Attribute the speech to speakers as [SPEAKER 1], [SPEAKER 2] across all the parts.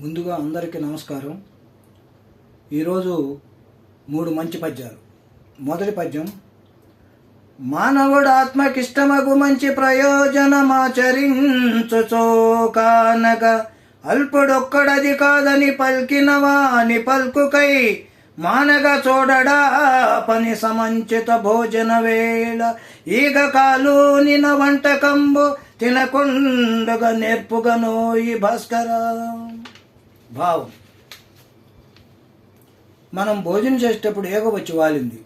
[SPEAKER 1] ముందుగా అందరికీ నమస్కారం. ఈరోజు మూడు మంచి పద్యాలు. మొదటి పద్యం మానవుడు ఆత్మకిష్టమగు మంచి ప్రయోజనమాచరించుచో కానగా అల్పుడొక్కడది కాదని పల్కిన వాని పల్కుకై మానగ చూడడా పని సమంచిత భోజన వేళ. ఈగ కాలూనిన వంటకంబు తినకుండగా నేర్పుగను భాస్కరా. భావం మనం భోజనం చేసేటప్పుడు ఏగ వచ్చి వాలింది.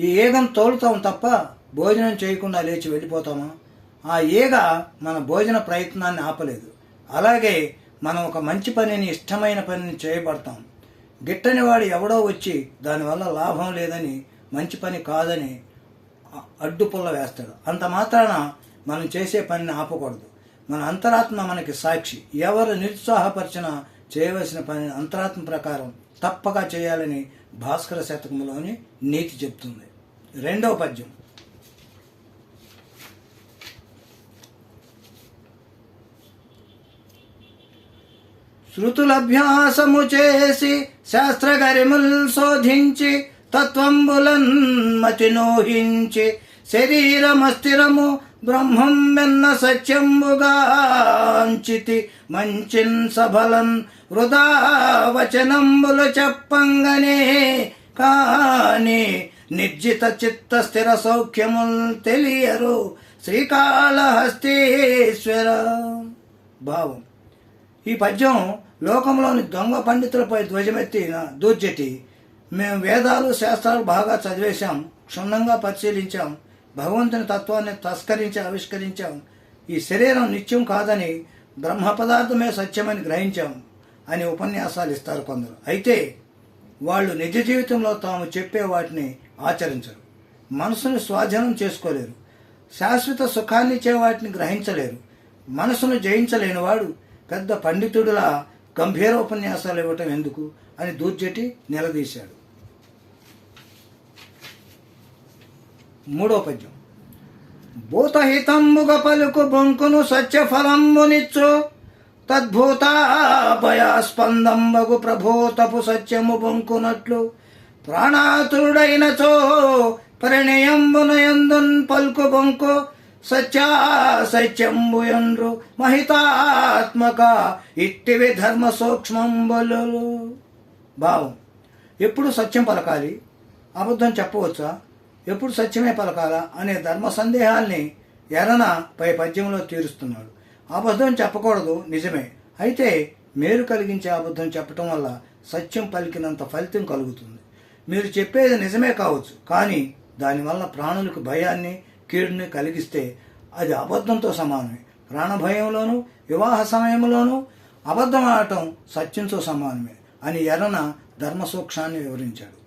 [SPEAKER 1] ఈ ఏగం తోలుతాం తప్ప భోజనం చేయకుండా లేచి వెళ్ళిపోతామా? ఆ ఈగ మన భోజన ప్రయత్నాన్ని ఆపలేదు. అలాగే మనం ఒక మంచి పనిని ఇష్టమైన పనిని చేయబడతాం. గిట్టని వాడు ఎవడో వచ్చి దానివల్ల లాభం లేదని మంచి పని కాదని అడ్డుపుల్ల వేస్తాడు. అంత మాత్రాన మనం చేసే పనిని ఆపకూడదు. మన అంతరాత్మ మనకి సాక్షి. ఎవరు నిరుత్సాహపరిచినా చేయవలసిన పని అంతరాత్మ ప్రకారం తప్పక చేయాలని భాస్కర శతకంలోని నీతి చెప్తుంది. రెండవ పద్యం. శృతులభ్యాసము చేసి శాస్త్రగరిముల్ శోధించి తత్వంబులన్ మతి నోహించి శరీరమస్థిరము బ్రహ్మం మెన్న సత్యంబుగా సత్యంబుగాంచితి మంచిన్ సఫలం వృధా వచనంబులు చెప్పంగనే. కాని నిర్జిత చిత్త స్థిర సౌఖ్యముల్ తెలియరు శ్రీకాళహస్తీశ్వర భావం. ఈ పద్యం లోకంలోని దొంగ పండితులపై ధ్వజమెత్తిన దూర్జటి. మేము వేదాలు శాస్త్రాలు బాగా చదివేశాం క్షుణ్ణంగా పరిశీలించాం భగవంతుని తత్వాన్ని తస్కరించి ఆవిష్కరించాం. ఈ శరీరం నిత్యం కాదని బ్రహ్మ పదార్థమే సత్యమని గ్రహించాం అని ఉపన్యాసాలు ఇస్తారు కొందరు. అయితే వాళ్ళు నిజ జీవితంలో తాము చెప్పే వాటిని ఆచరించరు. మనసును స్వాధీనం చేసుకోలేరు. శాశ్వత సుఖాన్ని ఇచ్చే వాటిని గ్రహించలేరు. మనసును జయించలేని వాడు పెద్ద పండితుడులా గంభీర ఉపన్యాసాలు ఇవ్వటం ఎందుకు అని దూర్జటి నిలదీశాడు. మూడో పద్యం. భూతహితంబుగ పలుకు బొంకును సత్యఫలంబునిచ్చు తద్భూతాభయాస్పందంబగు ప్రభూతపు సత్యము బొంకునట్లు ప్రాణాతుడైనచో పరిణయంబునయందున్ పల్కు బొంకు సత్యా సత్యంబు మహితాత్మక ఇట్టివి ధర్మ సూక్ష్మంబులు. భావం ఎప్పుడు సత్యం పలకాలి? అబద్ధం చెప్పవచ్చా? ఎప్పుడు సత్యమే పలకాలా అనే ధర్మ సందేహాల్ని ఎరన పై పద్యంలో తీరుస్తున్నాడు. అబద్ధం చెప్పకూడదు నిజమే. అయితే మేలు కలిగించే అబద్ధం చెప్పటం వల్ల సత్యం పలికినంత ఫలితం కలుగుతుంది. మీరు చెప్పేది నిజమే కావచ్చు కానీ దానివల్ల ప్రాణులకు భయాన్ని కీడుని కలిగిస్తే అది అబద్ధంతో సమానమే. ప్రాణభయంలోనూ వివాహ సమయంలోనూ అబద్ధం ఆడటం సత్యంతో సమానమే అని ఎర్రన ధర్మ సూక్ష్మాన్ని వివరించాడు.